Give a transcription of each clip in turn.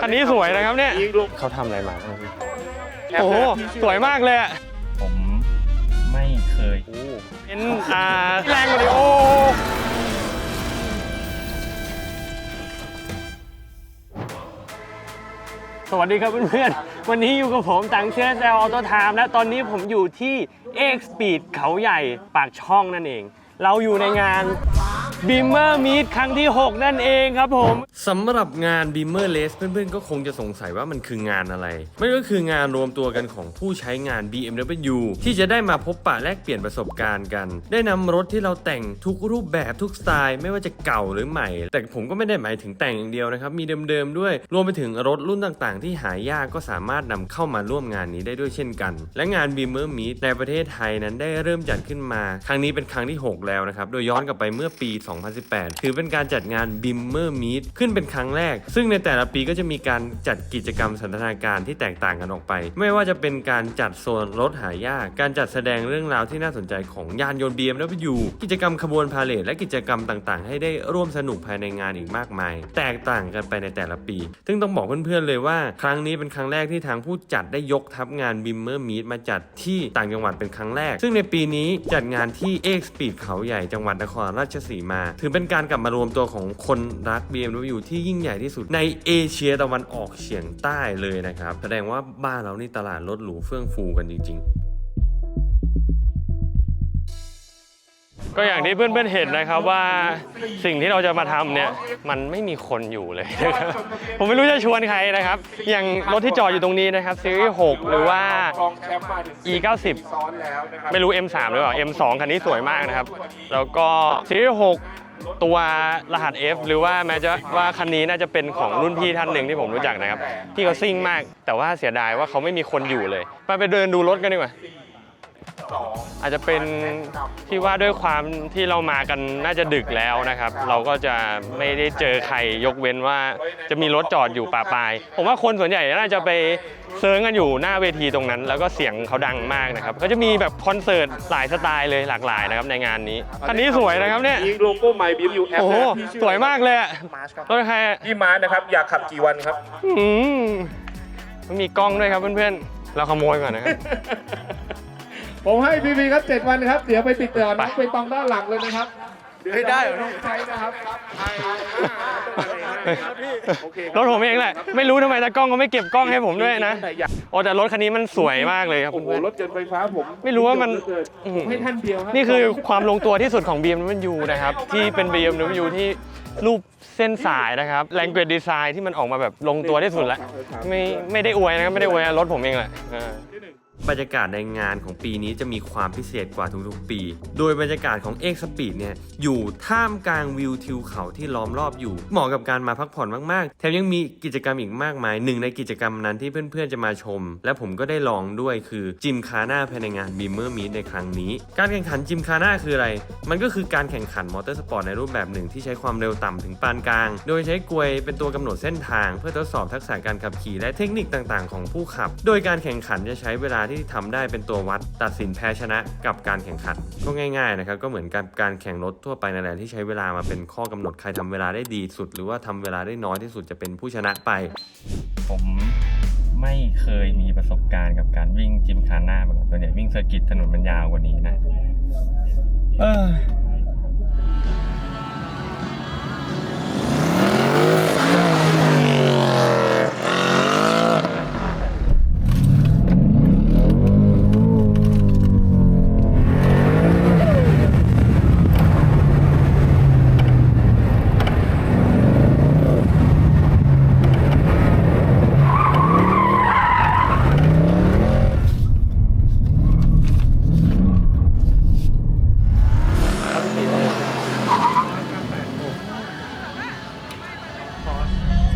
คันนี้สวยนะครับเนี่ยยิงลูกเขาทำอะไรมาบ้างพี่โอ้โห สวยมากเลยอะผมไม่เคยเป็นอ่าแรงกว่านี้โอ้สวัสดีครับเพื่อนๆ วันนี้อยู่กับผมตังเชสแอลออโตไทม์และตอนนี้ผมอยู่ที่ X Speed เขาใหญ่ปากช่องนั่นเอง เราอยู่ในงาน Beamer Meet ครั้งที่ 6 นั่นเองครับผมสำหรับงาน Beamer Race เพื่อนๆ ก็คงจะสงสัยว่ามันคืองานอะไร มันก็คืองานรวมตัวกันของผู้ใช้งาน BMW ที่จะได้มาพบปะแลกเปลี่ยนประสบการณ์กัน ได้นำรถที่เราแต่งทุกรูปแบบทุกสไตล์ ไม่ว่าจะเก่าหรือใหม่ แต่ผมก็ไม่ได้หมายถึงแต่งอย่างเดียวนะครับ มีเดิมๆด้วย รวมไปถึงรถรุ่นต่างๆ ที่หายากก็สามารถนำเข้ามาร่วมงานนี้ได้ด้วยเช่นกัน และงาน Beamer Meet ในประเทศไทยนั้นได้เริ่มจัดขึ้นมา ครั้งนี้เป็นครั้งที่ 6 แล้วนะครับ โดยย้อนกลับไปเมื่อปี2018 ถือเป็นการจัดงาน Beamer Meet ขึ้นเป็นครั้งแรก ซึ่งในแต่ละปีก็จะมีการจัดกิจกรรมสันทนาการที่แตกต่างกันออกไป ไม่ว่าจะเป็นการจัดโซนรถหายาก การจัดแสดงเรื่องราวที่น่าสนใจของยานยนต์ BMW กิจกรรมขบวนพาเลทและกิจกรรมต่างๆ ให้ได้ร่วมสนุกภายในงานอีกมากมาย แตกต่างกันไปในแต่ละปี ซึ่งต้องบอกเพื่อนๆเลยว่า ครั้งนี้เป็นครั้งแรกที่ทางผู้จัดได้ยกทัพงาน Beamer Meet มาจัดที่ต่างจังหวัดเป็นครั้งแรก ซึ่งในปีนี้จัดงานที่ X Speed เขาใหญ่จังหวัดนครราชสีมาถือเป็นการกลับมารวมตัวของคนรัก BMW ที่ยิ่งใหญ่ที่สุดในเอเชียตะวันออกเฉียงใต้เลยนะครับ แสดงว่าบ้านเรานี่ตลาดรถหรูเฟื่องฟูกันจริง ๆ ก็อย่างที่เพื่อนๆเห็นนะครับว่าสิ่งที่เราจะมาทำเนี่ยมันไม่มีคนอยู่เลยนะครับผมไม่รู้จะชวนใครนะครับ อย่างรถที่จอดอยู่ตรงนี้นะครับซีรีส์6หรือว่า E 9 0ซ้อนแล้วไม่รู้ M3 หรือเปล่า M2 คันนี้สวยมากนะครับ แล้วก็ซีรีส์6ตัวรหัส F หรือว่าแม้จะว่าคันนี้น่าจะเป็นของรุ่นพี่ท่านหนึ่งที่ผมรู้จักนะครับที่เขาซิ่งมาก แต่ว่าเสียดายว่าเขาไม่มีคนอยู่เลย ไปไปเดินดูรถกันดีกว่า อาจจะเป็นที่ว่าด้วยความที่เรามากันน่าจะดึกแล้วนะครับ เราก็จะไม่ได้เจอใครยกเว้นว่าจะมีรถจอดอยู่ป่าปลาย ผมว่าคนส่วนใหญ่น่าจะไปเซิร์งกันอยู่หน้าเวทีตรงนั้น แล้วก็เสียงเขาดังมากนะครับก็จะมีแบบคอนเสิร์ตหลายสไตล์เลยหลากหลายนะครับในงานนี้คันนี้สวยนะครับเนี่ยยิงโลโก้ไมบิวยูแอปโอ้โหสวยมากเลยอะรถใครอะพี่มาร์ทนะครับอยากขับกี่วันครับอืมมันมีกล้องด้วยครับเพื่อนๆเราขโมยก่อนนะครับ ผมให้พีพีครับเจ็ดวันครับ เดี๋ยวไปติดต่อน้องไปไปตองด้านหลังเลยนะครับเฮ้ยได้เหรอใช้นะครับโอเครถผมเองแหละ ไม่รู้ทำไมตากล้องเขาไม่เก็บกล้องให้ผมด้วยนะอยากโอ้แต่รถคันนี้มันสวยมากเลยครับโอ้โหเพื่อนรถยนต์ไฟฟ้าผมไม่รู้ว่ามันผมให้ท่านเดียวรับนี่คือความลงตัวที่สุดของ BMW นะครับ ที่เป็น BMW ที่รูปเส้นสายนะครับ Language Design ที่มันออกมาแบบลงตัวที่สุดแล้ว ไม่ไม่ได้อวยนะครับ ไม่ได้อวยนะรถผมเองแหละอ่า บรรยากาศในงานของปีนี้จะมีความพิเศษกว่าทุกๆปี โดยบรรยากาศของ X Speed เนี่ยอยู่ท่ามกลางวิวทิวเขาที่ล้อมรอบอยู่ เหมาะกับการมาพักผ่อนมากๆ แถมยังมีกิจกรรมอีกมากมาย หนึ่งในกิจกรรมนั้นที่เพื่อนๆจะมาชม และผมก็ได้ลองด้วยคือจิมคาน่าภายในงาน Beamer Meet ในครั้งนี้ การแข่งขันจิมคาน่าคืออะไร มันก็คือการแข่งขันมอเตอร์สปอร์ตในรูปแบบหนึ่งที่ใช้ความเร็วต่ำถึงปานกลาง โดยใช้กลวยเป็นตัวกำหนดเส้นทาง เพื่อทดสอบทักษะการขับขี่และเทคนิคต่างๆ ของผู้ขับ โดยการแข่งขันจะใช้เวลาที่ทำได้เป็นตัววัด ตัดสินแพ้ชนะกับการแข่งขัน ก็ง่ายๆนะครับก็เหมือนกับการแข่งรถทั่วไปนั่นแหละที่ใช้เวลามาเป็นข้อกำหนดใครทำเวลาได้ดีสุด หรือว่าทำเวลาได้น้อยที่สุดจะเป็นผู้ชนะไป ผมไม่เคยมีประสบการณ์กับการวิ่งจิมคาน่ามาก่อนส่วนใหญ่วิ่งเซอร์กิตถนนมันยาวกว่านี้นะ เออ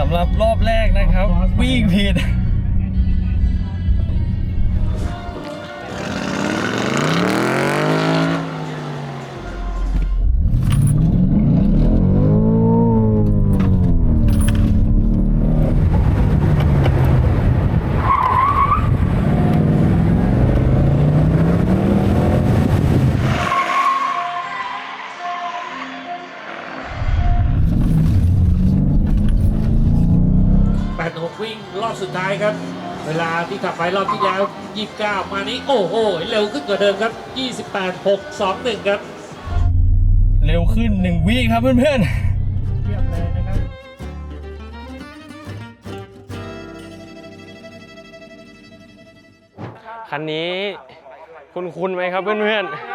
ำหรับรอบแรกนะครับวิ่งผิด วิ่งรอบสุดท้ายครับ เวลาที่ขับไปรอบที่แล้ว 29 มานี้ โอ้โห เร็วขึ้นกว่าเดิมครับ 28 6 2 1 ครับ เร็วขึ้นหนึ่งวิครับเพื่อนเทียบเลยนะครับคันนี้ คุณคุณไหมครับเพื่อนๆ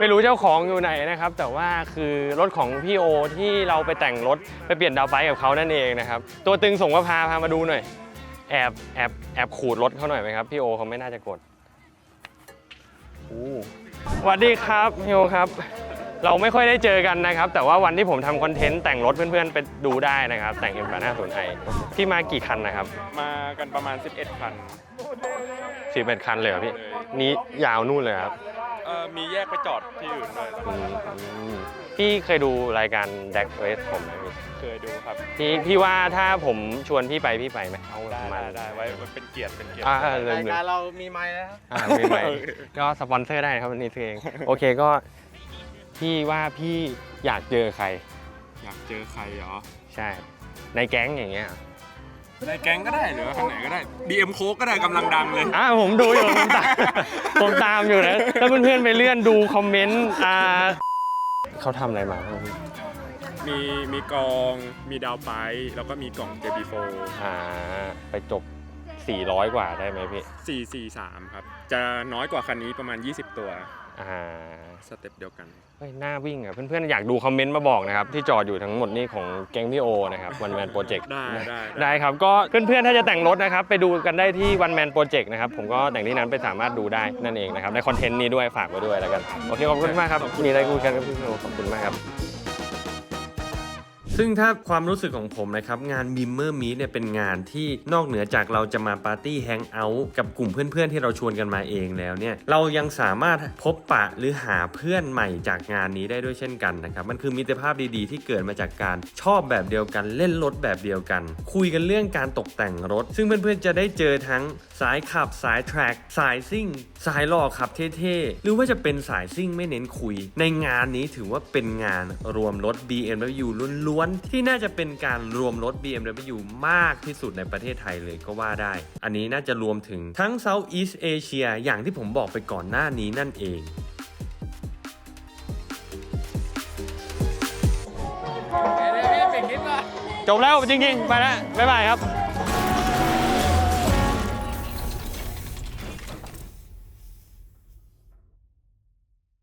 ไม่รู้เจ้าของอยู่ไหนนะครับ แต่ว่าคือรถของพี่โอที่เราไปแต่งรถไปเปลี่ยนดาวไบค์กับเขานั่นเองนะครับ ตัวตึงส่งมาพาพามาดูหน่อย แอบแอบแอบขูดรถเขาหน่อยไหมครับพี่โอเขาไม่น่าจะกดอู้สวัสดีครับพี่โอครับ เราไม่ค่อยได้เจอกันนะครับ แต่ว่าวันที่ผมทำคอนเทนต์แต่งรถเพื่อนๆไปดูได้นะครับ แต่ง M850i พี่มากี่คันนะครับมากันประมาณ 11 คันสิบเอ็ดคันเลยเหรอพี่นี้ยาวนู่นเลยครับเอ่อมีแยกไปจอดที่อื่นด้วยอืมอืมพี่เคยดูรายการ d a c Race ผมไหมพี่เคยดูครับพี่พี่ว่าถ้าผมชวนพี่ไปพี่ไปไหมเอาได้มาได้ได้ไว้มันเป็นเกียรติเป็นเกียรติอ่าเลยรายเลยการเรามีไม้แล้ว อ่าไม่ไหวก็สปอนเซอร์ได้ครับวันนี้ซื้อเองโอเคก็พี่ว่าพี่อยากเจอใคร อยากเจอใครเหรอ ใช่ ในแก๊งอย่างเงี้ย ในแก๊งก็ได้หรือว่าข้างไหนก็ได้ DM โค้กก็ได้กำลังดังเลย อ่าผมดูอยู่ผมตาม ผมตามอยู่นะถ้าเพื่อนๆไปเลื่อนดูคอมเมนต์อ่าเขาทำอะไรมาบ้างพี่มีมีกอง มีดาวไปแล้วก็มีกล่อง JB4 อ่าไปจบ 400 กว่าได้ไหมพี่ 443 ครับ จะน้อยกว่าคันนี้ประมาณ 20 ตัว อ่าสเต็ปเดียวกัน เฮ้ยหน้าวิ่งอะ เพื่อนๆ อยากดูคอมเมนต์มาบอกนะครับ ที่จอดอยู่ทั้งหมดนี่ของแก๊งพี่โอนะครับวันแมนโปรเจกต์ได้ได้ ได้ครับ ก็เพื่อนๆ ถ้าจะแต่งรถนะครับ ไปดูกันได้ที่วันแมนโปรเจกต์นะครับ ผมก็แต่งที่นั้นไปสามารถดูได้นั่นเองนะครับ ในคอนเทนต์นี้ด้วยฝากไว้ด้วยแล้วกัน โอเค ขอบคุณมากครับ มีอะไรคุยกันกับพี่โอขอบคุณมากครับ ซึ่งถ้าความรู้สึกของผมนะครับ งาน b ิมเมอร์มีเนี่ยเป็นงานที่นอกเหนือจากเราจะมาปาร์ตี้แฮงเอาท์กับกลุ่มเพื่อนๆ ที่เราชวนกันมาเองแล้วเนี่ย เรายังสามารถพบปะหรือหาเพื่อนใหม่จากงานนี้ได้ด้วยเช่นกันนะครับ มันคือมิตรภาพดีๆ ที่เกิดมาจากการชอบแบบเดียวกัน เล่นรถแบบเดียวกัน คุยกันเรื่องการตกแต่งรถ ซึ่งเพื่อนๆจะได้เจอทั้ง สายขับ สายแทร็กสายซิ่ง สายหล่อขับเท่ๆ หรือว่าจะเป็นสายซิ่งไม่เน้นคุย ในงานนี้ถือว่าเป็นงานรวมรถ BMW ล้วนๆ ที่น่าจะเป็นการรวมรถ BMW มากที่สุดในประเทศไทยเลยก็ว่าได้ อันนี้น่าจะรวมถึงทั้ง Southeast Asia อย่างที่ผมบอกไปก่อนหน้านี้นั่นเองจบแล้วจริงๆ ไปแล้วบ๊ายบายครับ